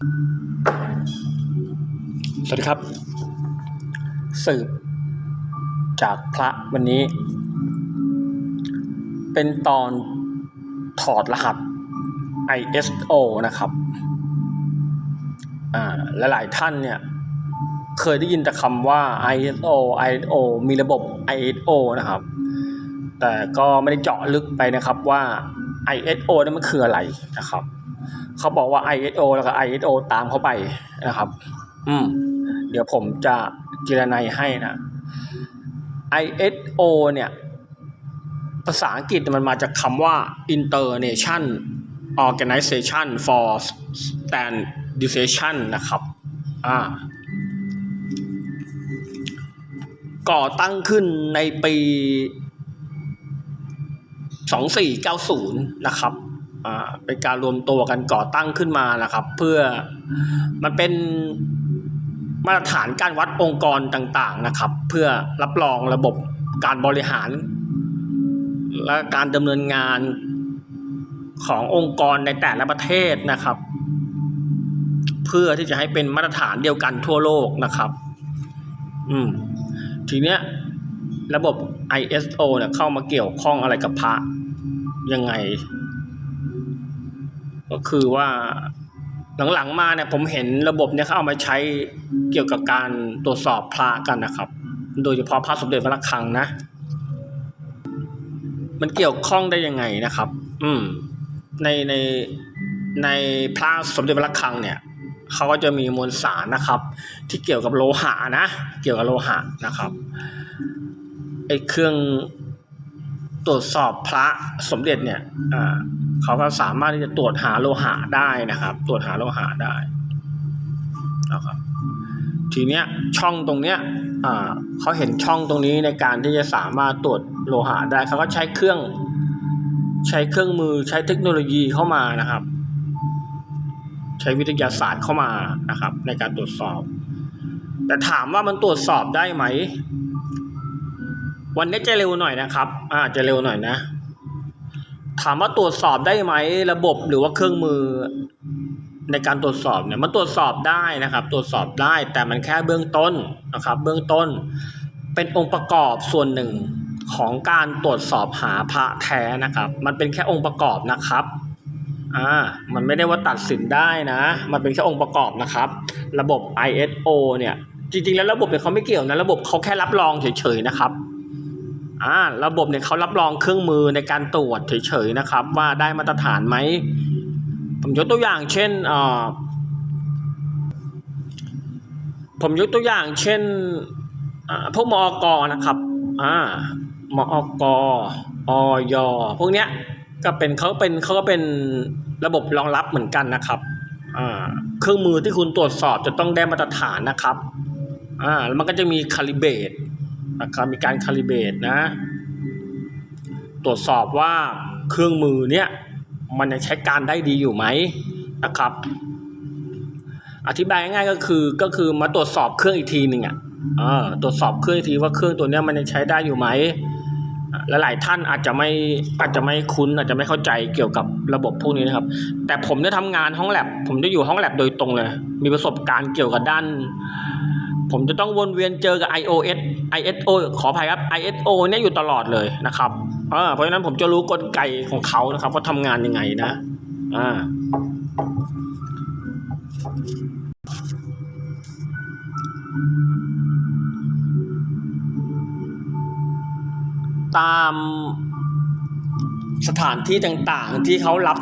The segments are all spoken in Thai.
สวัสดีครับ สืบ จากพระวันนี้ เป็นตอนถอดรหัส ISO นะครับอ่าและหลายท่านเนี่ย เคยได้ยินแต่คำว่า ISO ISO มีระบบ ISO นะครับ แต่ก็ไม่ได้เจาะลึกไปนะครับว่า ISO นั้นมันคืออะไรนะครับ เขาบอกว่า ISO แล้วก็ ISO ตามเข้าไปนะครับ อืม เดี๋ยวผมจะจิรนัยให้นะ ISO เนี่ย ภาษาอังกฤษมันมาจากคำว่า International Organization for Standardization นะครับ อ่า ก่อตั้งขึ้นในปี 2490 นะครับ เป็นการรวมตัวกันก่อตั้งขึ้นมานะครับ เพื่อมันเป็นมาตรฐานการวัดองค์กรต่างๆนะครับ เพื่อรับรองระบบการบริหาร และการดำเนินงานขององค์กรในแต่ละประเทศนะครับ เพื่อที่จะให้เป็นมาตรฐานเดียวกันทั่วโลกนะครับ อืมทีเนี้ยระบบ ISO เนี่ยเข้ามาเกี่ยวข้องอะไรกับพระยังไง ก็คือว่าหลังๆมาเนี่ยผมเห็นระบบเนี่ยเขาเอามาใช้เกี่ยวกับการตรวจสอบพระกันนะครับ โดยเฉพาะพระสมเด็จพระระฆังนะ มันเกี่ยวข้องได้ยังไงนะครับ อืม ในในในพระสมเด็จพระระฆังเนี่ยเขาก็จะมีมวลสารนะครับ ที่เกี่ยวกับโลหะนะ เกี่ยวกับโลหะนะครับไอเครื่อง ตรวจสอบพระสมเด็จเนี่ยเขาก็สามารถที่จะตรวจหาโลหะได้นะครับ ตรวจหาโลหะได้นะครับทีเนี้ยช่องตรงเนี้ยเขาเห็นช่องตรงนี้ในการที่จะสามารถตรวจโลหะได้เขาก็ใช้เครื่องใช้เครื่องมือใช้เทคโนโลยีเข้ามานะครับ ใช้วิทยาศาสตร์เข้ามานะครับ ในการตรวจสอบ แต่ถามว่ามันตรวจสอบได้ไหม วันนี้จะเร็วหน่อยนะครับ อ่าจะเร็วหน่อยนะ ถามว่าตรวจสอบได้ไหมระบบหรือว่าเครื่องมือในการตรวจสอบเนี่ยมันตรวจสอบได้นะครับ ตรวจสอบได้แต่มันแค่เบื้องต้นนะครับ เบื้องต้น เป็นองค์ประกอบส่วนหนึ่งของการตรวจสอบหาพระแท้นะครับ มันเป็นแค่องค์ประกอบนะครับอ่ามันไม่ได้ว่าตัดสินได้นะ มันเป็นแค่องค์ประกอบนะครับ ระบบ ISO เนี่ยจริงๆแล้วระบบเนี่ยเขาไม่เกี่ยวนะระบบเขาแค่รับรองเฉยๆนะครับ อ่าระบบเนี่ยเขารับรองเครื่องมือในการตรวจเฉยๆนะครับ ว่าได้มาตรฐานไหมผมยกตัวอย่างเช่นอ่อผมยกตัวอย่างเช่นอ่าพวกมอกนะครับอ่ามอกออยพวกเนี้ยก็เป็นเขาเป็นเขาก็เป็นระบบรองรับเหมือนกันนะครับอ่าเครื่องมือที่คุณตรวจสอบจะต้องได้มาตรฐานนะครับอ่าแล้วมันก็จะมีคาลิเบต นะครับมีการคาลิเบตนะ ตรวจสอบว่าเครื่องมือเนี้ยมันยังใช้การได้ดีอยู่ไหมนะครับ อธิบายง่ายๆก็คือก็คือมาตรวจสอบเครื่องอีกทีหนึ่งอะตรวจสอบเครื่องอีกทีว่าเครื่องตัวเนี้ยมันยังใช้ได้อยู่ไหมและหลายท่านอาจจะไม่อาจจะไม่คุ้นอาจจะไม่เข้าใจเกี่ยวกับระบบพวกนี้นะครับ แต่ผมได้ทำงานห้องแลบผมได้อยู่ห้องแลบโดยตรงเลย มีประสบการณ์เกี่ยวกับด้าน ผมจะต้องวนเวียนเจอกับ iOS ISO ขออภัยครับ ISO เนี่ยอยู่ตลอดเลยนะครับเพราะฉะนั้นผมจะรู้กลไกของเขานะครับว่าทำงานยังไงนะอ่าตามสถานที่ต่างๆที่เขารับ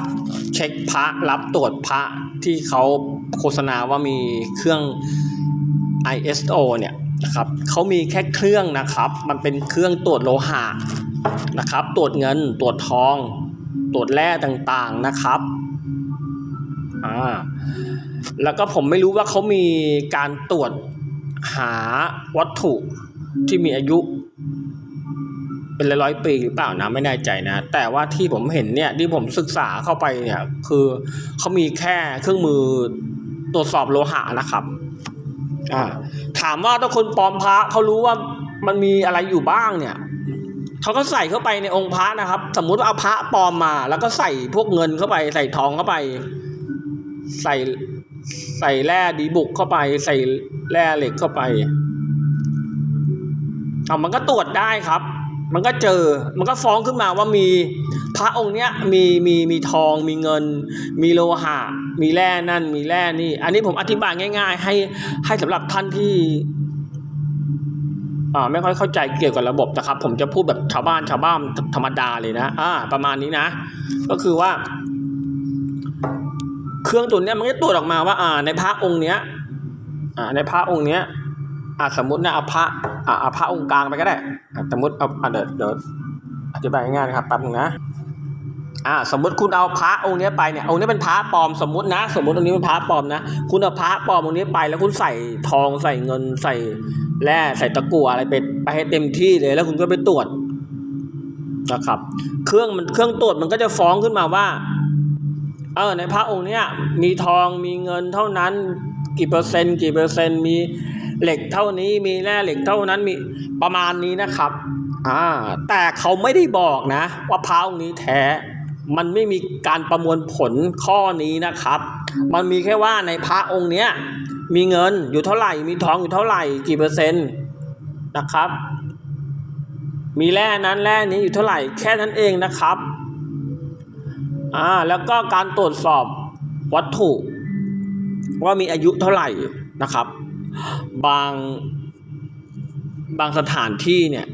เช็คพระรับตรวจพระที่เขาโฆษณาว่ามีเครื่อง ISO เนี่ยนะครับเขามีแค่เครื่องนะครับ มันเป็นเครื่องตรวจโลหะนะครับ ตรวจเงิน ตรวจทอง ตรวจแร่ต่างๆนะครับอ่าแล้วก็ผมไม่รู้ว่าเขามีการตรวจหาวัตถุที่มีอายุ เป็นร้อยๆปีหรือเปล่านะไม่แน่ใจนะ แต่ว่าที่ผมเห็นเนี่ยที่ผมศึกษาเข้าไปเนี่ยคือเขามีแค่เครื่องมือตรวจสอบโลหะนะครับ อ่าถามว่าถ้าคนปลอมพระเขารู้ว่ามันมีอะไรอยู่บ้างเนี่ยเขาก็ใส่เข้าไปในองค์พระนะครับ สมมุติว่าเอาพระปลอมมา แล้วก็ใส่พวกเงินเข้าไป ใส่ทองเข้าไป ใส่ใส่แร่ดีบุกเข้าไป ใส่แร่เหล็กเข้าไปเอามันก็ตรวจได้ครับ มันก็เจอ มันก็ฟ้องขึ้นมาว่ามีพระองค์เนี้ยมีมีมีทองมีเงิน มีโลหะ มีแร่นั่น มีแร่นี่ อันนี้ผมอธิบายง่าย ๆ ให้ให้สำหรับท่านที่อ่าไม่ค่อยเข้าใจเกี่ยวกับระบบนะครับ ผมจะพูดแบบชาวบ้านชาวบ้านธรรมดาเลยนะอ่าประมาณนี้นะ ก็คือว่า เครื่องตัวเนี้ยมันก็ตรวจออกมาว่า อ่า ในพระองค์เนี้ย อ่า ในพระองค์เนี้ยอ่าสมมตินะเอาพระอ่าเอาพระองค์กลางไปก็ได้สมมติเอาอ่าเดี๋ยวเดี๋ยวอธิบายง่ายๆนะครับแป๊บนึงนะ อ่าสมมติคุณเอาพระองค์นี้ไปเนี่ยองค์นี้เป็นพระปลอมสมมตินะ สมมติองค์นี้เป็นพระปลอมนะ คุณเอาพระปลอมองค์นี้ไป แล้วคุณใส่ทองใส่เงินใส่แร่ใส่ตะกั่วอะไรไปไปให้เต็มที่เลย แล้วคุณก็ไปตรวจนะครับ เครื่องมันเครื่องตรวจมันก็จะฟ้องขึ้นมาว่าเออในพระองค์เนี้ยมีทองมีเงินเท่านั้นกี่เปอร์เซ็นต์กี่เปอร์เซ็นต์มีเหล็กเท่านี้มีแร่เหล็กเท่านั้นมีประมาณนี้นะครับอ่าแต่เขาไม่ได้บอกนะ ว่าพระองค์นี้แท้ มันไม่มีการประมวลผลข้อนี้นะครับ มันมีแค่ว่าในพระองค์เนี้ยมีเงินอยู่เท่าไหร่มีทองอยู่เท่าไหร่กี่เปอร์เซ็นต์นะครับ มีแร่นั้นแร่นี้อยู่เท่าไหร่แค่นั้นเองนะครับอ่าแล้วก็การตรวจสอบวัตถุ ว่ามีอายุเท่าไหร่นะครับ บางบางสถานที่เนี่ย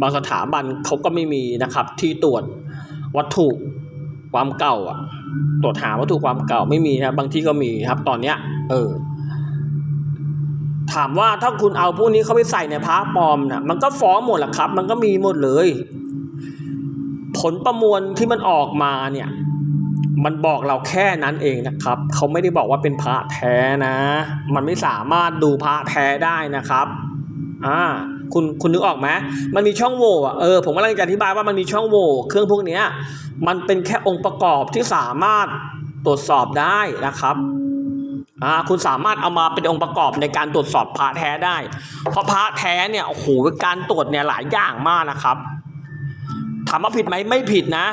บางสถาบันเขาก็ไม่มีนะครับที่ตรวจวัตถุ ความเก่าอะ ตรวจหาวัตถุความเก่าไม่มีนะบางที่ก็มีครับ ตอนเนี้ย เออ ถามว่าถ้าคุณเอาพวกนี้เข้าไปใส่ในพระปลอมน่ะ มันก็ฟ้องหมดแหละครับ มันก็มีหมดเลย ผลประมวลที่มันออกมาเนี่ย มันบอกเราแค่นั้นเองนะครับ เขาไม่ได้บอกว่าเป็นพระแท้นะ มันไม่สามารถดูพระแท้ได้นะครับ อ่า คุณคุณนึกออกไหมมันมีช่องโหว่อะเออผมกำลังจะอธิบายว่ามันมีช่องโหว่เครื่องพวกนี้มันเป็นแค่องค์ประกอบที่สามารถตรวจสอบได้นะครับอ่าคุณสามารถเอามาเป็นองค์ประกอบในการตรวจสอบพระแท้ได้ เพราะพระแท้เนี่ยโอ้โหการตรวจเนี่ยหลายอย่างมากนะครับถามว่าผิดไหมไม่ผิดนะ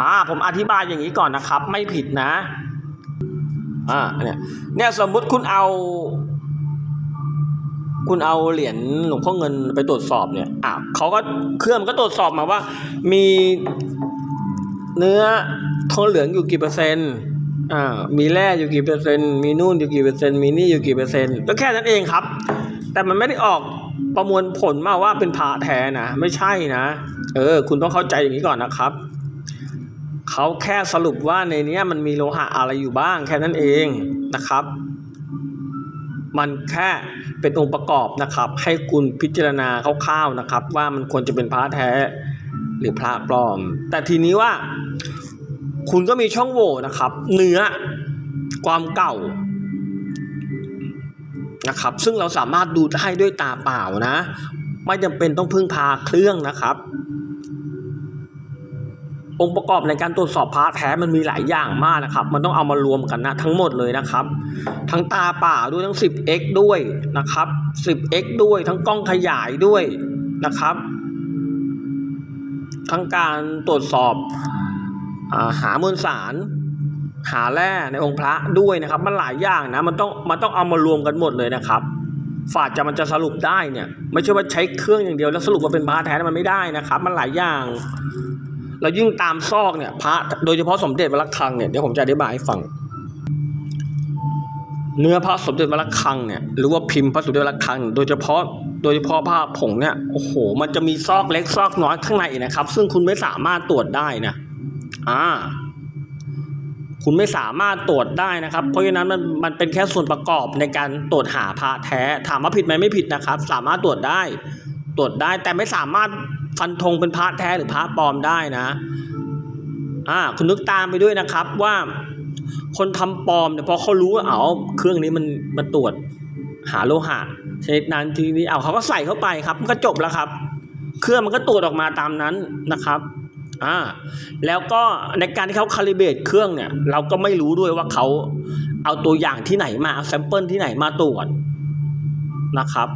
อ่าผมอธิบายอย่างนี้ก่อนนะครับ ไม่ผิดนะอ่าเนี่ยเนี่ยสมมุติคุณเอา คุณเอาเหรียญหลวงพ่อเงินไปตรวจสอบเนี่ยอะเขาก็เครื่องมันก็ตรวจสอบมาว่า มีเนื้อทองเหลืองอยู่กี่เปอร์เซ็นต์อ่ามีแร่อยู่กี่เปอร์เซ็นต์มีนู่นอยู่กี่เปอร์เซ็นต์มีนี่อยู่กี่เปอร์เซ็นต์ก็แค่นั้นเองครับ แต่มันไม่ได้ออกประมวลผลมาว่าเป็นพระแท้นะไม่ใช่นะ เออ คุณต้องเข้าใจอย่างนี้ก่อนนะครับเขาแค่สรุปว่าในเนี้ยมันมีโลหะอะไรอยู่บ้างแค่นั้นเองนะครับ มันแค่เป็นองค์ประกอบนะครับ ให้คุณพิจารณาคร่าวๆนะครับ ว่ามันควรจะเป็นพระแท้หรือพระปลอม แต่ทีนี้ว่า คุณก็มีช่องโหว่นะครับ เนื้อความเก่านะครับ ซึ่งเราสามารถดูได้ด้วยตาเปล่านะ ไม่จำเป็นต้องพึ่งพาเครื่องนะครับ องค์ประกอบในการตรวจสอบพระแท้มันมีหลายอย่างมากนะครับ มันต้องเอามารวมกันนะทั้งหมดเลยนะครับ ทั้งตาป่าด้วยทั้ง 10x ด้วยนะครับ 10x ด้วยทั้งกล้องขยายด้วยนะครับ ทั้งการตรวจสอบอาหามวลสาร หาแร่ในองค์พระด้วยนะครับ มันหลายอย่างนะมันต้องมันต้องเอามารวมกันหมดเลยนะครับฝาดจะมันจะสรุปได้เนี่ย ไม่ใช่ว่าใช้เครื่องอย่างเดียวแล้วสรุปว่าเป็นพระแท้มันไม่ได้นะครับ มันหลายอย่าง แล้วยิ่งตามซอกเนี่ยพระโดยเฉพาะสมเด็จวัดระฆังเนี่ยเดี๋ยวผมจะอธิบายให้ฟัง เนื้อพระสมเด็จวัดระฆังเนี่ยหรือว่าพิมพ์พระสมเด็จวัดระฆัง โดยเฉพาะโดยเฉพาะผ้าผงเนี่ยโอ้โห มันจะมีซอกเล็กซอกน้อยข้างในนะครับ ซึ่งคุณไม่สามารถตรวจได้นะอ่าคุณไม่สามารถตรวจได้นะครับ เพราะฉะนั้นมันมันเป็นแค่ส่วนประกอบในการตรวจหาพระแท้ ถามว่าผิดไหมไม่ผิดนะครับ สามารถตรวจได้ ตรวจได้แต่ไม่สามารถ ฟันธงเป็นพระแท้หรือพระปลอมได้นะอ่าคุณนึกตามไปด้วยนะครับว่าคนทำปลอมเนี่ยพอเขารู้ว่าเอาเครื่องนี้มันมันตรวจหาโลหะชนิดนั้นทีนี้เอาเขาก็ใส่เข้าไปครับ มันก็จบแล้วครับ เครื่องมันก็ตรวจออกมาตามนั้นนะครับอ่าแล้วก็ในการที่เขาคาลิเบตเครื่องเนี่ยเราก็ไม่รู้ด้วยว่าเขาเอาตัวอย่างที่ไหนมาเอาแซมเปิลที่ไหนมาตรวจนะครับ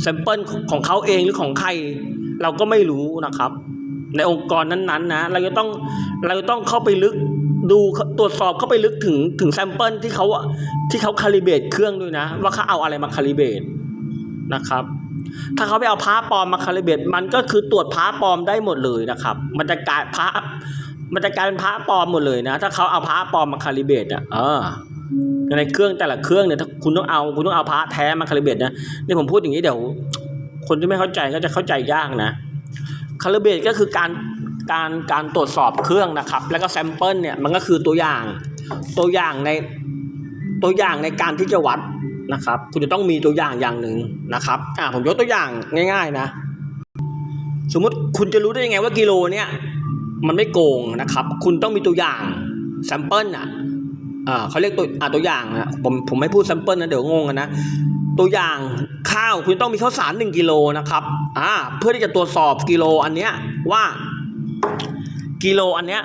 แซมเปิลของเขาเองหรือของใคร เราก็ไม่รู้นะครับ ในองค์กรนั้นๆนะเราจะต้องเราจะต้องเข้าไปลึกดูตรวจสอบเข้าไปลึกถึงถึงแซมเปิลที่เขาที่เขาคาลิเบตเครื่องด้วยนะ ว่าเขาเอาอะไรมาคาลิเบตนะครับ ถ้าเขาไปเอาพระปลอมมาคาลิเบตมันก็คือตรวจพระปลอมได้หมดเลยนะครับ มันจะกลายพระมันจะกลายเป็นพระปลอมหมดเลยนะ ถ้าเขาเอาพระปลอมมาคาลิเบตอะเออในเครื่องแต่ละเครื่องเนี่ยถ้าคุณต้องเอาคุณต้องเอาพระแท้มาคาลิเบตนะนี่ผมพูดอย่างนี้เดี๋ยว คนที่ไม่เข้าใจก็จะเข้าใจยากนะคาลิเบตก็คือการการการตรวจสอบเครื่องนะครับ แล้วก็แซมเปิลเนี่ยมันก็คือตัวอย่างตัวอย่างในตัวอย่างในการที่จะวัดนะครับ คุณจะต้องมีตัวอย่างอย่างหนึ่งนะครับอ่าผมยกตัวอย่างง่าย ๆนะ สมมุติคุณจะรู้ได้ยังไงว่ากิโลเนี่ยมันไม่โกงนะครับ คุณต้องมีตัวอย่างแซมเปิลอะอ่าเขาเรียกตัวอ่าตัวอย่างนะผมผมไม่พูดแซมเปิลนะเดี๋ยวงงกันนะ ตัวอย่างข้าวคุณต้องมีข้าวสารหนึ่งกิโลนะครับอ่าเพื่อที่จะตรวจสอบกิโลอันเนี้ยว่ากิโลอันเนี้ย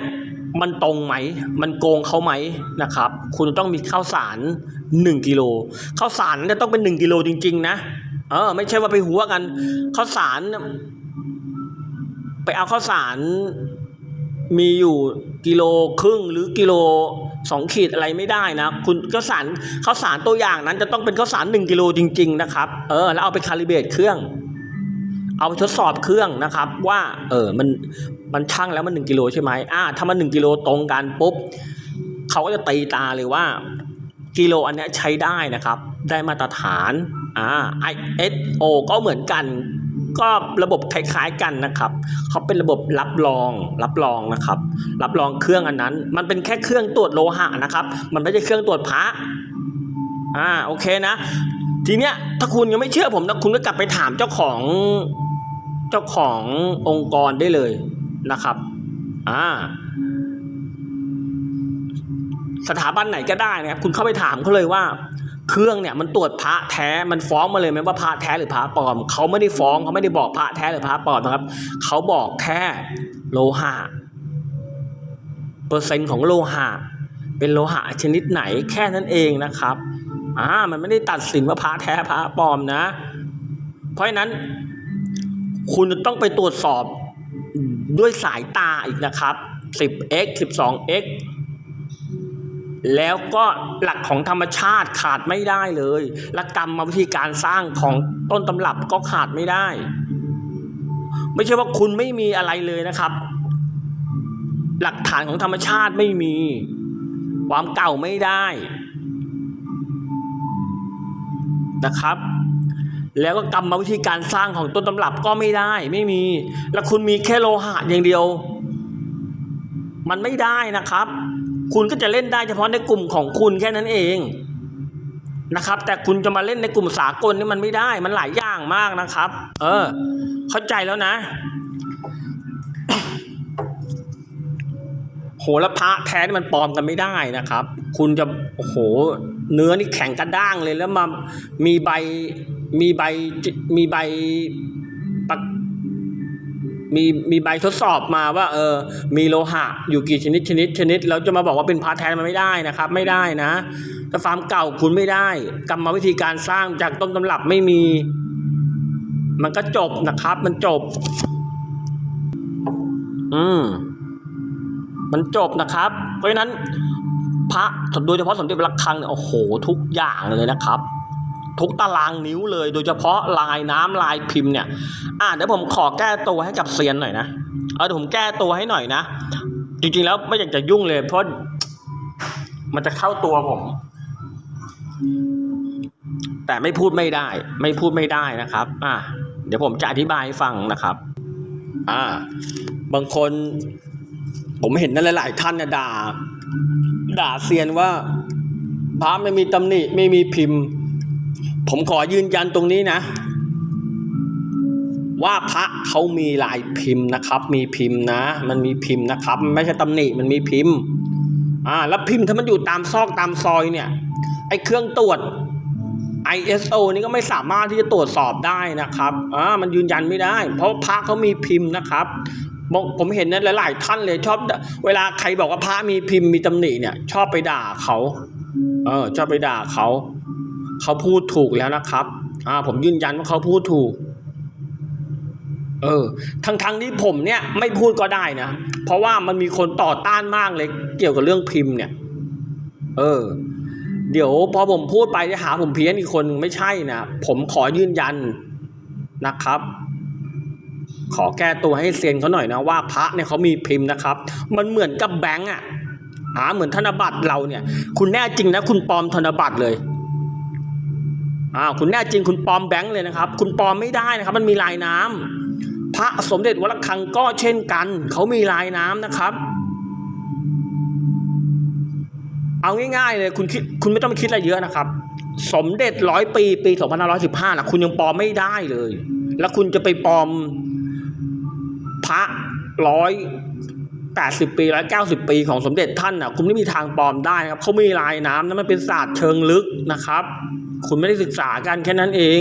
มันตรงไหม มันโกงเขาไหมนะครับ คุณต้องมีข้าวสารหนึ่งกิโลข้าวสารจะต้องเป็นหนึ่งกิโลจริง ๆ นะ เออ ไม่ใช่ว่าไปหัวกันข้าวสาร ไปเอาข้าวสารมีอยู่กิโลครึ่งหรือกิโล สองขีดอะไรไม่ได้นะ คุณข้าวสารข้าวสารตัวอย่างนั้นจะต้องเป็นข้าวสารหนึ่งกิโลจริง ๆ นะครับ เออ แล้วเอาไปคาลิเบตเครื่อง เอาไปทดสอบเครื่องนะครับ ว่า เออมันมันช่างแล้วมันหนึ่งกิโลใช่ไหมอ่าถ้ามันหนึ่งกิโลตรงกันปุ๊บเขาก็จะตีตาเลยว่ากิโลอันนี้ใช้ได้นะครับ ได้มาตรฐานอ่า ISO ก็เหมือนกัน ก็ระบบคล้ายๆกันนะครับ เขาเป็นระบบรับรองรับรองนะครับ รับรองเครื่องอันนั้น มันเป็นแค่เครื่องตรวจโลหะนะครับ มันไม่ใช่เครื่องตรวจพระอ่าโอเคนะ ทีเนี้ยถ้าคุณยังไม่เชื่อผมนะคุณก็กลับไปถามเจ้าของเจ้าขององค์กรได้เลยนะครับอ่าสถาบันไหนก็ได้นะครับ คุณเข้าไปถามเขาเลยว่า เครื่องเนี่ยมันตรวจพระแท้มันฟ้องมาเลยไหมว่าพระแท้หรือพระปลอมเขาไม่ได้ฟ้องเขาไม่ได้บอกพระแท้หรือพระปลอมนะครับเขาบอกแค่โลหะเปอร์เซ็นต์ของโลหะเป็นโลหะชนิดไหนแค่นั้นเองนะครับอ่ามันไม่ได้ตัดสินว่าพระแท้พระปลอมนะ เพราะฉะนั้น คุณต้องไปตรวจสอบด้วยสายตาอีกนะครับ 10x 12x แล้วก็หลักของธรรมชาติขาดไม่ได้เลยและกรรมวิธีการสร้างของต้นตำรับก็ขาดไม่ได้ ไม่ใช่ว่าคุณไม่มีอะไรเลยนะครับ หลักฐานของธรรมชาติไม่มี ความเก่าไม่ได้นะครับ แล้วก็กรรมวิธีการสร้างของต้นตำรับก็ไม่ได้ไม่มี แล้วคุณมีแค่โลหะอย่างเดียว มันไม่ได้นะครับ คุณก็จะเล่นได้เฉพาะในกลุ่มของคุณแค่นั้นเองนะครับ แต่คุณจะมาเล่นในกลุ่มสากลนี่มันไม่ได้ มันหลายอย่างมากนะครับ เออ เข้าใจแล้วนะ โหแล้วพระแท้นี่มันปลอมกันไม่ได้นะครับ คุณจะโอ้โห เนื้อนี่แข็งกระด้างเลยแล้วมามีใบมีใบมีใบ มีมีใบทดสอบมาว่าเออมีโลหะอยู่กี่ชนิดชนิดชนิดแล้วจะมาบอกว่าเป็นพระแท้มันไม่ได้นะครับ ไม่ได้นะถ้าฟาร์มเก่าคุณไม่ได้กรรมวิธีการสร้างจากต้นตำรับไม่มี มันก็จบนะครับ มันจบ อืมมันจบนะครับ เพราะฉะนั้น พระโดยเฉพาะสมเด็จพระคังเนี่ยโอ้โห ทุกอย่างเลยนะครับ ทุกตารางนิ้วเลย โดยเฉพาะลายน้ำลายพิมพ์เนี่ย อ่าเดี๋ยวผมขอแก้ตัวให้กับเซียนหน่อยนะเออเดี๋ยวผมแก้ตัวให้หน่อยนะ จริงๆแล้วไม่อยากจะยุ่งเลย เพราะมันจะเข้าตัวผม แต่ไม่พูดไม่ได้ ไม่พูดไม่ได้นะครับ อ่าเดี๋ยวผมจะอธิบายให้ฟังนะครับ อ่า บางคน ผมเห็นนั่นหลาย ๆ ท่านเนี่ยด่า ด่าเซียนว่าพระไม่มีตำหนิไม่มีพิมพ์ ผมขอยืนยันตรงนี้นะ ว่าพระเขามีลายพิมพ์นะครับ มีพิมพ์นะ มันมีพิมพ์นะครับ ไม่ใช่ตำหนิมันมีพิมพ์อ่าแล้วพิมพ์ถ้ามันอยู่ตามซอกตามซอยเนี่ยไอเครื่องตรวจ ISO นี่ก็ไม่สามารถที่จะตรวจสอบได้นะครับอ่ามันยืนยันไม่ได้ เพราะพระเขามีพิมพ์นะครับบอกผมเห็นนะหลายๆท่านเลยชอบ เวลาใครบอกว่าพระมีพิมพ์มีตำหนิเนี่ย ชอบไปด่าเขา เออชอบไปด่าเขา เขาพูดถูกแล้วนะครับ อ่า ผมยืนยันว่าเขาพูดถูก เออ ทั้งทั้งที่ผมเนี่ยไม่พูดก็ได้นะ เพราะว่ามันมีคนต่อต้านมากเลย เกี่ยวกับเรื่องพิมพ์เนี่ย เออ เดี๋ยวพอผมพูดไปจะหาผมเพี้ยนอีกคนไม่ใช่นะ ผมขอยืนยันนะครับขอแก้ตัวให้เซียนเขาหน่อยนะว่าพระเนี่ยเขามีพิมพ์นะครับ มันเหมือนกับแบงก์อะหาเหมือนธนบัตรเราเนี่ย คุณแน่จริงนะคุณปลอมธนบัตรเลย อ่าคุณแน่จริงคุณปลอมแบงค์เลยนะครับ คุณปลอมไม่ได้นะครับ มันมีลายน้ำพระสมเด็จวัดระฆังก็เช่นกัน เขามีลายน้ำนะครับ เอาง่ายๆเลยคุณคิดคุณไม่ต้องไปคิดอะไรเยอะนะครับ สมเด็จร้อยปีปี2515นะคุณยังปลอมไม่ได้เลย แล้วคุณจะไปปลอมพระร้อยแปดสิบปีร้อยเก้าสิบปีของสมเด็จท่านอะ คุณไม่มีทางปลอมได้นะครับเขามีลายน้ำนั้นมันเป็นศาสตร์เชิงลึกนะครับ คุณไม่ได้ศึกษากันแค่นั้นเอง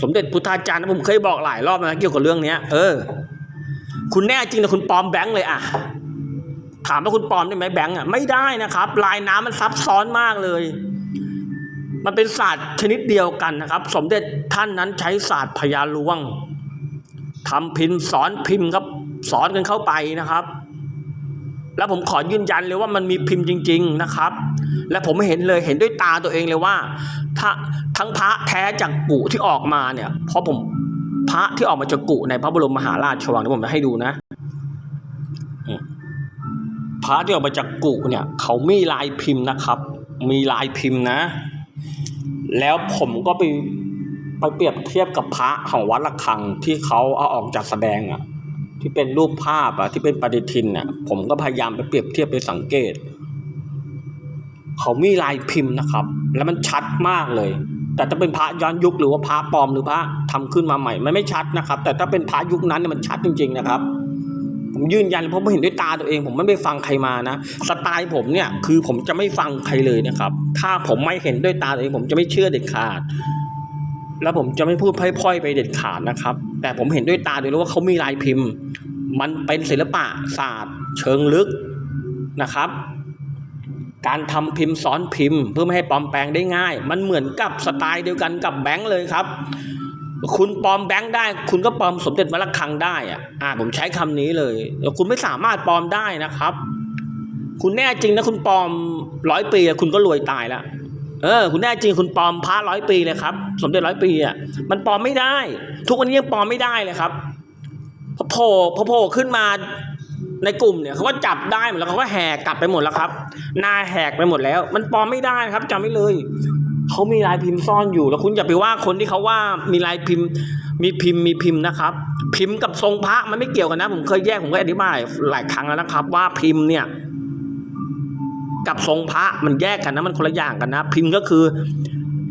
สมเด็จพุทธาจารย์ผมเคยบอกหลายรอบนะเกี่ยวกับเรื่องเนี้ย เออ คุณแน่จริงนะคุณปลอมแบงค์เลยอะถามว่าคุณปลอมได้ไหมแบงค์อะไม่ได้นะครับ ลายน้ำมันซับซ้อนมากเลย มันเป็นศาสตร์ชนิดเดียวกันนะครับ สมเด็จท่านนั้นใช้ศาสตร์พญาลวงทำพิมพ์สอนพิมพ์ครับ สอนกันเข้าไปนะครับ แล้วผมขอยืนยันเลยว่ามันมีพิมพ์จริง ๆนะครับ และผมเห็นเลยเห็นด้วยตาตัวเองเลยว่าถ้าทั้งพระแท้จากกุที่ออกมาเนี่ยเพราะผมพระที่ออกมาจากกุในพระบรมมหาราชวังเดี๋ยวผมจะให้ดูนะพระที่ออกมาจากกุเนี่ยเขามีลายพิมพ์นะครับ มีลายพิมพ์นะ แล้วผมก็ไปไปเปรียบเทียบกับพระของวัดระฆังที่เขาเอาออกจากแสดงอะ ที่เป็นรูปภาพอะที่เป็นปฏิทินอะผมก็พยายามไปเปรียบเทียบไปสังเกต เขามีลายพิมพ์นะครับ แล้วมันชัดมากเลย แต่ถ้าเป็นพระย้อนยุคหรือว่าพระปลอมหรือพระทำขึ้นมาใหม่มันไม่ชัดนะครับ แต่ถ้าเป็นพระยุคนั้นเนี่ยมันชัดจริง ๆ นะครับ ผมยืนยันเพราะผมเห็นด้วยตาตัวเอง ผมไม่ไปฟังใครมานะสไตล์ผมเนี่ยคือผมจะไม่ฟังใครเลยนะครับ ถ้าผมไม่เห็นด้วยตาตัวเองผมจะไม่เชื่อเด็ดขาด แล้วผมจะไม่พูดพล่อยๆไปเด็ดขาดนะครับ แต่ผมเห็นด้วยตาด้วยแล้ว่าเขามีลายพิมพ์ มันเป็นศิลปะศาสตร์ เชิงลึกนะครับ การทำพิมพ์ซ้อนพิมพ์ เพื่อไม่ให้ปลอมแปลงได้ง่าย มันเหมือนกับสไตล์เดียวกันกับแบงค์เลยครับ คุณปลอมแบงค์ได้ คุณก็ปลอมสมเด็จวัดระฆังได้อะอ่าผมใช้คำนี้เลยแต่คุณไม่สามารถปลอมได้นะครับ คุณแน่จริงนะคุณปลอมร้อยปีคุณก็รวยตายแล้ว เออ คุณแน่จริงคุณปลอมพระร้อยปีเลยครับ สมเด็จร้อยปีอะมันปลอมไม่ได้ ทุกวันนี้ยังปลอมไม่ได้เลยครับพอโผล่พอโผล่ขึ้นมาในกลุ่มเนี่ยเขาก็จับได้หมดแล้วเขาก็แหกกลับไปหมดแล้วครับหน้าแหกไปหมดแล้ว มันปลอมไม่ได้ครับจำไม่เลยเขามีลายพิมพ์ซ่อนอยู่แล้วคุณอย่าไปว่าคนที่เขาว่ามีลายพิมพ์ มีพิมพ์มีพิมพ์นะครับ พิมพ์กับทรงพระมันไม่เกี่ยวกันนะ ผมเคยแยกผมก็อธิบายหลายครั้งแล้วนะครับ ว่าพิมพ์เนี่ย กับทรงพระมันแยกกันนะมันคนละอย่างกันนะ พิมพ์ก็คือ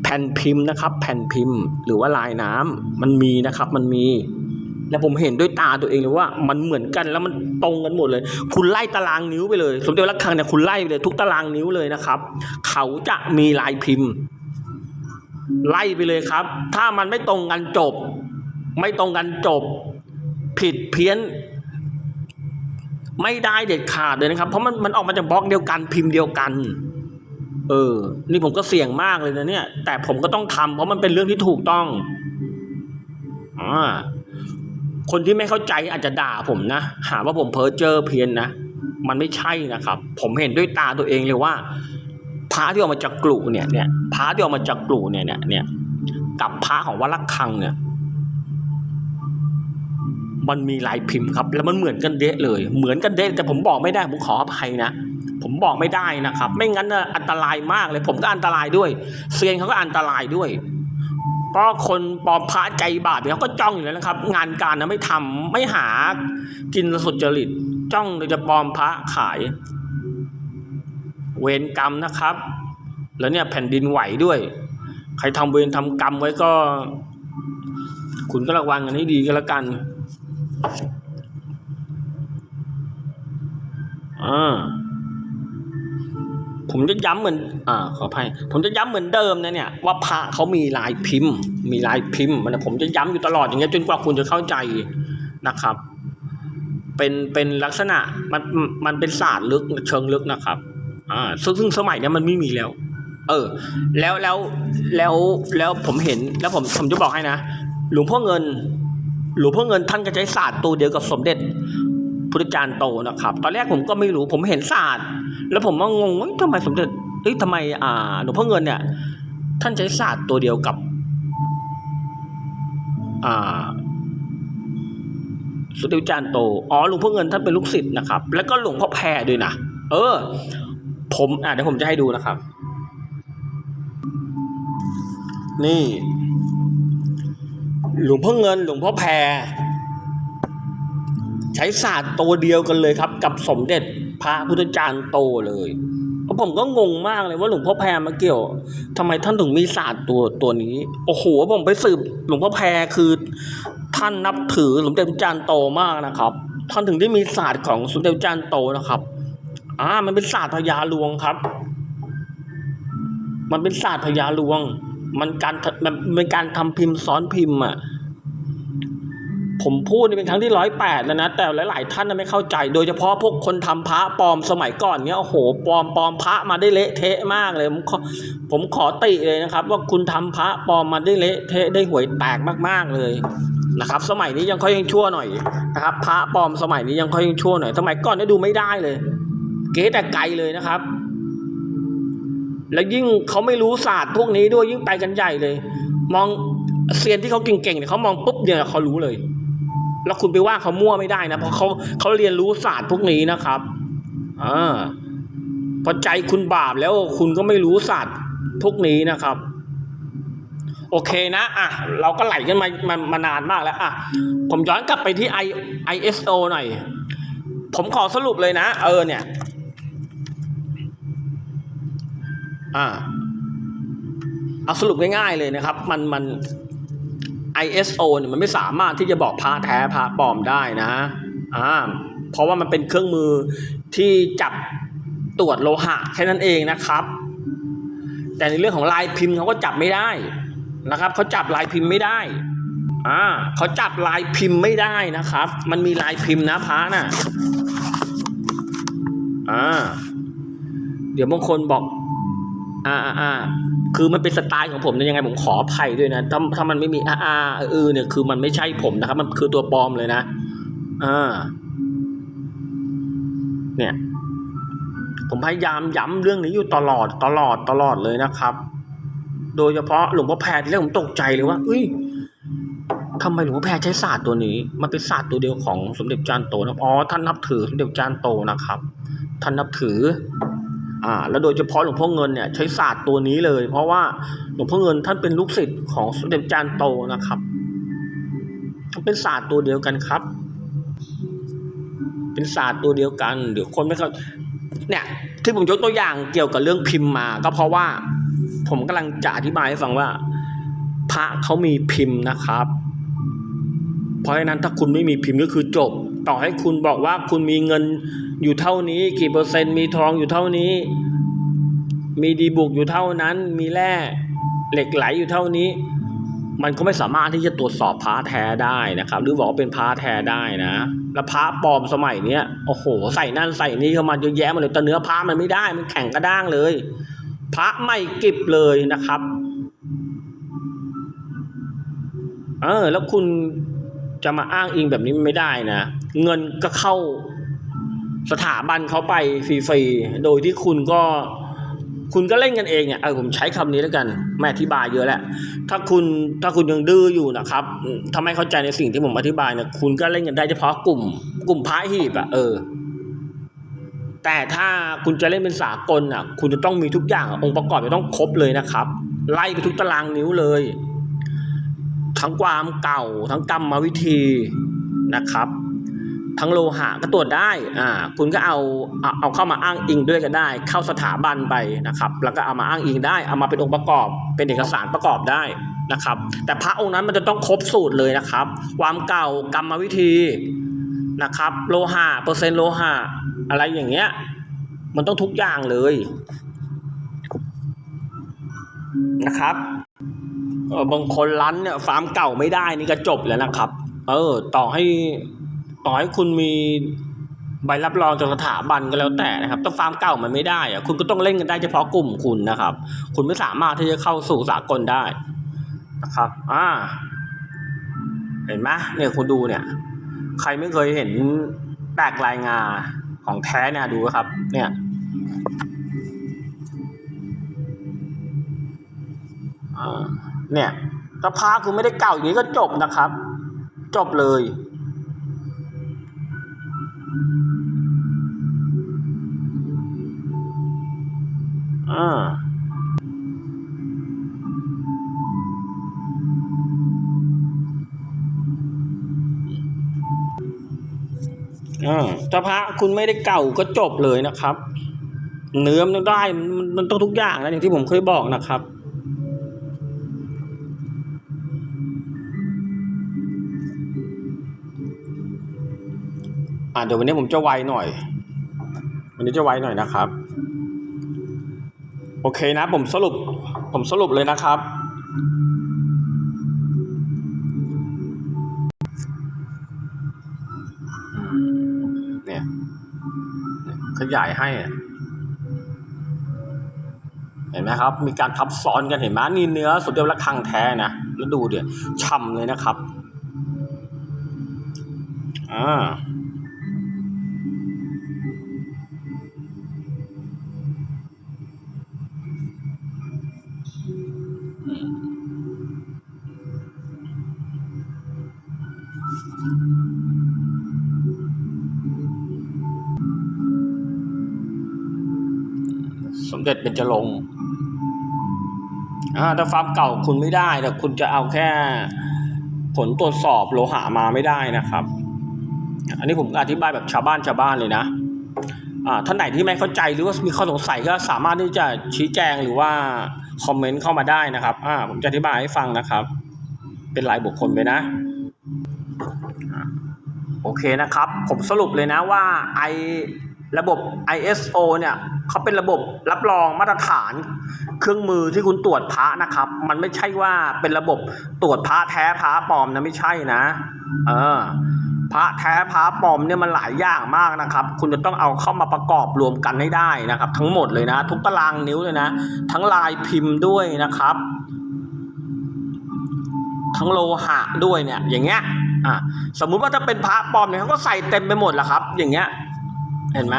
แผ่นพิมพ์นะครับ แผ่นพิมพ์หรือว่าลายน้ำมันมีนะครับ มันมี และผมเห็นด้วยตาตัวเองเลยว่ามันเหมือนกันแล้วมันตรงกันหมดเลย คุณไล่ตารางนิ้วไปเลย สมเด็จวัดระฆังเนี่ยคุณไล่ไปเลย ทุกตารางนิ้วเลยนะครับ เขาจะมีลายพิมพ์ ไล่ไปเลยครับ ถ้ามันไม่ตรงกันจบ ไม่ตรงกันจบ ผิดเพี้ยน ไม่ได้เด็ดขาดเลยนะครับ เพราะมันมันออกมาจากบล็อกเดียวกันพิมพ์เดียวกัน เออ นี่ผมก็เสี่ยงมากเลยนะเนี่ย แต่ผมก็ต้องทำเพราะมันเป็นเรื่องที่ถูกต้องอ่าคนที่ไม่เข้าใจอาจจะด่าผมนะ หาว่าผมเพ้อเจ้อเพี้ยนนะ มันไม่ใช่นะครับ ผมเห็นด้วยตาตัวเองเลยว่าพระที่ออกมาจากกลุ่เนี่ยเนี่ยพระที่ออกมาจากกลุ่เนี่ยเนี่ยเนี่ยกับพระของวัดระฆังเนี่ย มันมีลายพิมพ์ครับ แล้วมันเหมือนกันเดะเลย เหมือนกันเดะแต่ผมบอกไม่ได้ผมขออภัยนะ ผมบอกไม่ได้นะครับ ไม่งั้นอันตรายมากเลย ผมก็อันตรายด้วยเซียนเขาก็อันตรายด้วยเพราะคนปลอมพระใจบาปเนี่ยเขาก็จ้องอยู่แล้วนะครับ งานการนะไม่ทำไม่หากินสุจริตจ้องเลยจะปลอมพระขาย เวรกรรมนะครับ แล้วเนี่ยแผ่นดินไหวด้วย ใครทำเวรทำกรรมไว้ก็ คุณก็ระวังกันให้ดีก็แล้วกัน อ่าผมจะย้ำเหมือน อ่า ขออภัย ผมจะย้ำเหมือนเดิมนะเนี่ย ว่าพระเขามีลายพิมพ์ มีลายพิมพ์มันผมจะย้ำอยู่ตลอดอย่างเงี้ยจนกว่าคุณจะเข้าใจนะครับ เป็น เป็นลักษณะ มัน มันเป็นศาสตร์ลึกเชิงลึกนะครับ อ่า ซึ่งซึ่งสมัยเนี้ยมันไม่มีแล้ว เออ แล้ว แล้ว แล้ว แล้วผมเห็น แล้วผม ผมจะบอกให้นะ หลวงพ่อเงิน หลวงพ่อเงินท่านก็ใช้ศาสตร์ตัวเดียวกับสมเด็จพุทธจารย์โตนะครับ ตอนแรกผมก็ไม่รู้ผมเห็นศาสตร์ แล้วผมว่างงว่าทำไมสมเด็จเอ้ยทำไมอ่าหลวงพ่อเงินเนี่ย ท่านใช้ศาสตร์ตัวเดียวกับอ่าสุเดชจารย์โต อ๋อหลวงพ่อเงินท่านเป็นลูกศิษย์นะครับ แล้วก็หลวงพ่อแพรด้วยนะ เออ ผมอะเดี๋ยวผมจะให้ดูนะครับ นี่ หลวงพ่อเงินหลวงพ่อแพร ใช้ศาสตร์ตัวเดียวกันเลยครับ กับสมเด็จพระพุทธจารย์โตเลยเพราะผมก็งงมากเลยว่าหลวงพ่อแพรมาเกี่ยวทำไมท่านถึงมีศาสตร์ตัวตัวนี้ โอ้โหผมไปสืบหลวงพ่อแพรคือ ท่านนับถือสมเด็จพระจารย์โตมากนะครับ ท่านถึงได้มีศาสตร์ของสมเด็จพระจารย์โตนะครับอ่ามันเป็นศาสตร์พญาลวงครับ มันเป็นศาสตร์พญาลวง มันการมันเป็นการทำพิมพ์ซ้อนพิมพ์อะผมพูดนี่เป็นครั้งที่ร้อยแปดแล้วนะ แต่หลาย ๆ ท่านไม่เข้าใจ โดยเฉพาะพวกคนทำพระปลอมสมัยก่อนเนี้ยโอ้โหปลอมปลอมพระมาได้เละเทะมากเลย ผมขอผมขอติเลยนะครับ ว่าคุณทำพระปลอมมาได้เละเทะได้หวยแตกมาก ๆ เลยนะครับ สมัยนี้ยังค่อยยังชั่วหน่อยนะครับ พระปลอมสมัยนี้ยังค่อยยังชั่วหน่อย สมัยก่อนเนี่ยดูไม่ได้เลย เก๋แต่ไกลเลยนะครับ แล้วยิ่งเขาไม่รู้ศาสตร์พวกนี้ด้วยยิ่งไปกันใหญ่เลย มองเซียนที่เขาเก่งๆเนี่ยเขามองปุ๊บเดียวเขารู้เลย แล้วคุณไปว่าเขามั่วไม่ได้นะเพราะเขาเขาเรียนรู้ศาสตร์พวกนี้นะครับอ่าพอใจคุณบาปแล้วคุณก็ไม่รู้ศาสตร์พวกนี้นะครับ โอเคนะอะเราก็ไหลกันมามามานานมากแล้วอะผมย้อนกลับไปที่ I ISO หน่อย ผมขอสรุปเลยนะ เออเนี่ย อ่าเอาสรุปง่ายๆเลยนะครับ มันมัน ISO เนี่ยมันไม่สามารถที่จะบอกพระแท้พระปลอมได้นะอ่าเพราะว่ามันเป็นเครื่องมือที่จับตรวจโลหะแค่นั้นเองนะครับ แต่ในเรื่องของลายพิมพ์เขาก็จับไม่ได้นะครับเขาจับลายพิมพ์ไม่ได้อ่าเขาจับลายพิมพ์ไม่ได้นะครับ มันมีลายพิมพ์นะพระน่ะอ่าเดี๋ยวบางคนบอก อ่าอ่าอ่าคือมันเป็นสไตล์ของผมนี่ยยังไงผมขออภัยด้วยนะถ้าถ้ามันไม่มีอ่าอ่าเออเนี่ยคือมันไม่ใช่ผมนะครับ มันคือตัวปลอมเลยนะอ่าเนี่ย ผมพยายามย้ำเรื่องนี้อยู่ตลอดตลอดตลอดเลยนะครับ โดยเฉพาะหลวงพ่อแพรที่แรกผมตกใจเลยว่าเอ้ยทำไมหลวงพ่อแพรใช้ศาสตร์ตัวนี้ มันเป็นศาสตร์ตัวเดียวของสมเด็จจาร์โตนะอ๋อท่านนับถือสมเด็จจาร์โตนะครับ ท่านนับถือ อ่าแล้วโดยเฉพาะหลวงพ่อเงินเนี่ยใช้ศาสตร์ตัวนี้เลย เพราะว่าหลวงพ่อเงินท่านเป็นลูกศิษย์ของสมเด็จจารย์โตนะครับ เป็นศาสตร์ตัวเดียวกันครับ เป็นศาสตร์ตัวเดียวกันเดี๋ยวคนไม่เข้าเนี่ยที่ผมยกตัวอย่างเกี่ยวกับเรื่องพิมพ์มา ก็เพราะว่าผมกำลังจะอธิบายให้ฟังว่า พระเขามีพิมพ์นะครับ เพราะฉะนั้นถ้าคุณไม่มีพิมพ์ก็คือจบ ต่อให้คุณบอกว่าคุณมีเงินอยู่เท่านี้ กี่เปอร์เซ็นต์มีทองอยู่เท่านี้ มีดีบุกอยู่เท่านั้น มีแร่เหล็กไหลอยู่เท่านี้ มันก็ไม่สามารถที่จะตรวจสอบพระแท้ได้นะครับ หรือบอกว่าเป็นพระแท้ได้นะแล้วพระปลอมสมัยเนี้ยโอ้โห ใส่นั่นใส่นี่เข้ามาเยอะแยะหมาเลยแต่เนื้อพระมันไม่ได้มันแข็งกระด้างเลย พระไม่กิบเลยนะครับเออแล้วคุณจะมาอ้างอิงแบบนี้ไม่ได้นะ เงินก็เข้าสถาบันเขาไปฟรีๆ โดยที่คุณก็คุณก็เล่นกันเองเนี่ยเออผมใช้คำนี้แล้วกันไม่อธิบายเยอะแหล้วถ้าคุณถ้าคุณยังดื้ออยู่นะครับอืมถ้าไม่เข้าใจในสิ่งที่ผมอธิบายเนี่ยคุณก็เล่นกันได้เฉพาะกลุ่ม กลุ่มพระหีบอะเออ แต่ถ้าคุณจะเล่นเป็นสากลอะ คุณจะต้องมีทุกอย่างองค์ประกอบจะต้องครบเลยนะครับ ไล่ไปทุกตารางนิ้วเลย ทั้งความเก่าทั้งกรรมวิธีนะครับ ทั้งโลหะก็ตรวจได้อ่าคุณก็เอาเอาเข้ามาอ้างอิงด้วยก็ได้ เข้าสถาบันไปนะครับ แล้วก็เอามาอ้างอิงได้ เอามาเป็นองค์ประกอบ เป็นเอกสารประกอบได้นะครับ แต่พระองค์นั้นมันจะต้องครบสูตรเลยนะครับ ความเก่ากรรมวิธีนะครับ โลหะเปอร์เซ็นต์โลหะอะไรอย่างเงี้ย มันต้องทุกอย่างเลยนะครับบางคนร้านเนี่ยฟาร์มเก่าไม่ได้นี่ก็จบแล้วนะครับ เออ ต่อให้ ต่อให้คุณมีใบรับรองจากสถาบันก็แล้วแต่นะครับแต่ฟาร์มเก่ามันไม่ได้อะคุณก็ต้องเล่นกันได้เฉพาะกลุ่มคุณนะครับ คุณไม่สามารถที่จะเข้าสู่สากลได้นะครับ อ่า เห็นไหมเนี่ยคุณดูเนี่ย ใครไม่เคยเห็นแตกลายงาของแท้เนี่ยดูครับ เนี่ยเนี่ยถ้าพระคุณไม่ได้เก่าอย่างนี้ก็จบนะครับ จบเลย อ่าอ่าถ้าพระคุณไม่ได้เก่าก็จบเลยนะครับ เนื้อมันได้มันต้องทุกอย่างนะอย่างที่ผมเคยบอกนะครับ ดี๋ยววันนี้ผมจะไวหน่อย วันนี้จะไวหน่อยนะครับ โอเคนะ ผมสรุป ผมสรุปเลยนะครับ เนี่ยขยายให้เห็นไหมครับ มีการทับซ้อนกันเห็นไหมนี่เนื้อสุดยอดละคังแท้นะ แล้วดูเดี๋ยวช่ำเลยนะครับ อ่า เด็จเป็นจรงค์ถ้าฟาร์มเก่าคุณไม่ได้แต่คุณจะเอาแค่ผลตรวจสอบโลหะมาไม่ได้นะครับ อันนี้ผมอธิบายแบบชาวบ้านชาวบ้านเลยนะท่านไหนที่ไม่เข้าใจหรือว่ามีข้อสงสัยก็สามารถที่จะชี้แจงหรือว่าคอมเมนต์เข้ามาได้นะครับผมจะอธิบายให้ฟังนะครับ เป็นรายบุคคลไปนะ โอเคนะครับ ผมสรุปเลยนะว่าไอ ระบบ ISO เนี่ยเขาเป็นระบบรับรองมาตรฐาน เครื่องมือที่คุณตรวจพระนะครับ มันไม่ใช่ว่าเป็นระบบตรวจพระแท้พระปลอมนะไม่ใช่นะ เออพระแท้พระปลอมเนี่ยมันหลายอย่างมากนะครับ คุณจะต้องเอาเข้ามาประกอบรวมกันให้ได้นะครับ ทั้งหมดเลยนะ ทุกตารางนิ้วเลยนะ ทั้งลายพิมพ์ด้วยนะครับ ทั้งโลหะด้วยเนี่ย อย่างเงี้ยอะสมมุติว่าถ้าเป็นพระปลอมเนี่ยเขาก็ใส่เต็มไปหมดแหละครับ อย่างเงี้ย เห็นไหม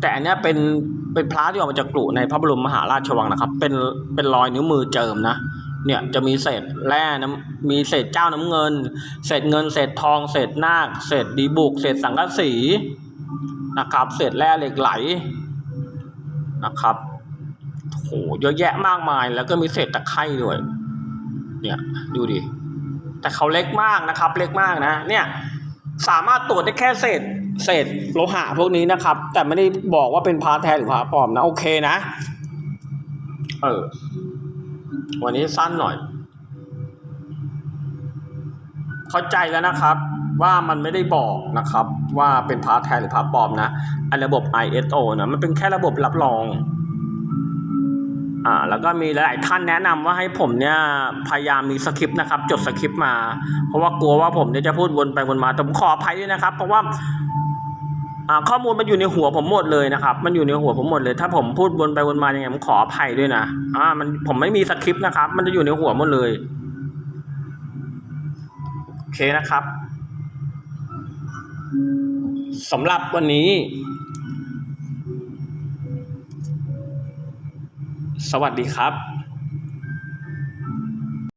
แต่อันเนี้ยเป็นเป็นพระที่ออกมาจากกรุในพระบรมมหาราชวังนะครับ เป็นเป็นรอยนิ้วมือเจิมนะเนี่ยจะมีเศษแร่น้ำมีเศษเจ้าน้ำเงิน เศษเงิน เศษทอง เศษนาค เศษดีบุก เศษสังกะสีนะครับ เศษแร่เหล็กไหลนะครับโหเยอะแยะมากมายแล้วก็มีเศษตะไคร่ด้วย เนี่ยดูดิแต่เขาเล็กมากนะครับ เล็กมากนะ เนี่ย สามารถตรวจได้แค่เศษเศษโลหะพวกนี้นะครับ แต่ไม่ได้บอกว่าเป็นพระแท้หรือพระปลอมนะ โอเคนะ เออ วันนี้สั้นหน่อย เข้าใจแล้วนะครับ ว่ามันไม่ได้บอกนะครับ ว่าเป็นพระแท้หรือพระปลอมนะไอระบบ ISO นะมันเป็นแค่ระบบรับรอง อ่าแล้วก็มีหลาย ๆ ท่านแนะนำว่าให้ผมเนี่ยพยายามมีสคริปต์นะครับจดสคริปต์มา เพราะว่ากลัวว่าผมเนี่ยจะพูดวนไปวนมาแต่ผมขออภัยด้วยนะครับ เพราะว่าอ่าข้อมูลมันอยู่ในหัวผมหมดเลยนะครับ มันอยู่ในหัวผมหมดเลย ถ้าผมพูดวนไปวนมาอย่างไงผมขออภัยด้วยนะอ่ามันผมไม่มีสคริปต์นะครับ มันจะอยู่ในหัวหมดเลยโอเคนะครับสำหรับวันนี้ สวัสดีครับ